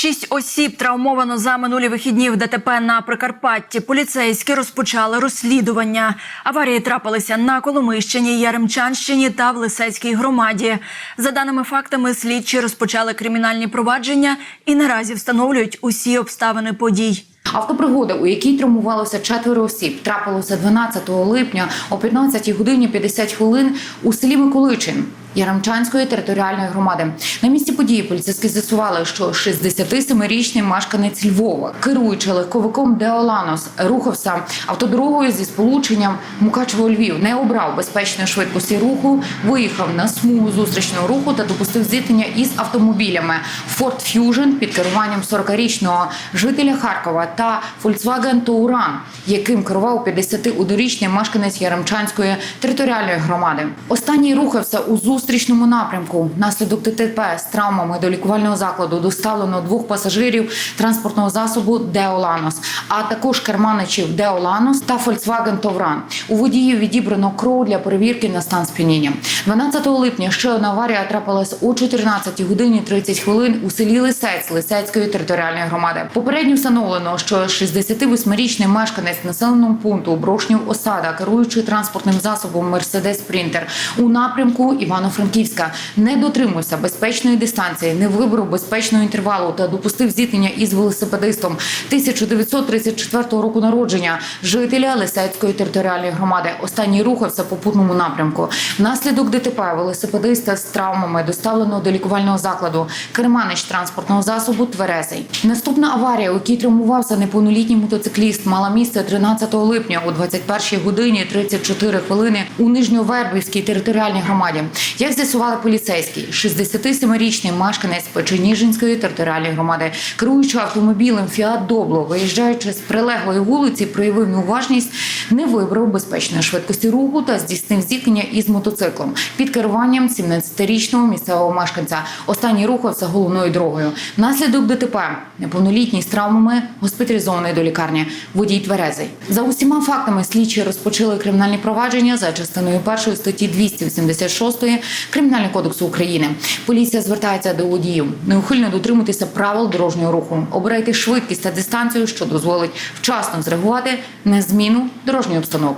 Шість осіб травмовано за минулі вихідні в ДТП на Прикарпатті. Поліцейські розпочали розслідування. Аварії трапилися на Коломийщині, Яремчанщині та в Лисецькій громаді. За даними фактами, слідчі розпочали кримінальні провадження і наразі встановлюють усі обставини подій. Автопригода, у якій травмувалося четверо осіб, трапилося 12 липня о 15 годині 50 хвилин у селі Миколичин. Яремчанської територіальної громади. На місці події поліцейські з'ясували, що 67-річний мешканець Львова, керуючи легковиком Деоланос, рухався автодорогою зі сполученням Мукачево-Львів, не обрав безпечної швидкості руху, виїхав на смугу зустрічного руху та допустив зіткнення із автомобілями. Ford Fusion під керуванням 40-річного жителя Харкова та Volkswagen Touran, яким керував 51-річний мешканець Яремчанської територіальної громади. Останній рухався у зустрічному напрямку. Внаслідок ДТП з травмами до лікувального закладу доставлено двох пасажирів транспортного засобу Деоланос, а також керманичів Деоланос та Volkswagen Touran. У водіїв відібрано кров для перевірки на стан сп'яніння. 12 липня ще одна аварія трапилась о 14 годині 30 хвилин у селі Лисець Лисецької територіальної громади. Попередньо встановлено, що 68-річний мешканець населеного пункту Брошнів Осада, керуючи транспортним засобом Мерседес Спринтер у напрямку Івано-Франківська, не дотримувався безпечної дистанції, не вибрав безпечного інтервалу та допустив зіткнення із велосипедистом 1934 року народження, жителя Лисецької територіальної громади. Останній рухався по путному напрямку. Внаслідок ДТП велосипедиста з травмами доставлено до лікувального закладу. Керманич транспортного засобу Тверезий. Наступна аварія, у якій травмувався неповнолітній мотоцикліст, мала місце 13 липня о 21 годині 34 хвилини у Нижньовербівській територіальній громаді. Як з'ясували поліцейські, 67-річний мешканець Печеніжинської територіальної громади, керуючи автомобілем Фіат Добло, виїжджаючи з прилеглої вулиці, проявив неуважність, не вибрав безпечної швидкості руху та здійснив зіткнення із мотоциклом під керуванням 17-річного місцевого мешканця. Останній рухався головною дорогою. Внаслідок ДТП неповнолітній з травмами госпіталізований до лікарні. Водій тверезий. За усіма фактами слідчі розпочали кримінальні провадження за частиною першої статті 286 Кримінального кодексу України. Поліція звертається до водіїв. Неухильно дотримуйтеся правил дорожнього руху. Обирайте швидкість та дистанцію, що дозволить вчасно зреагувати на зміну дорожньої обстановки.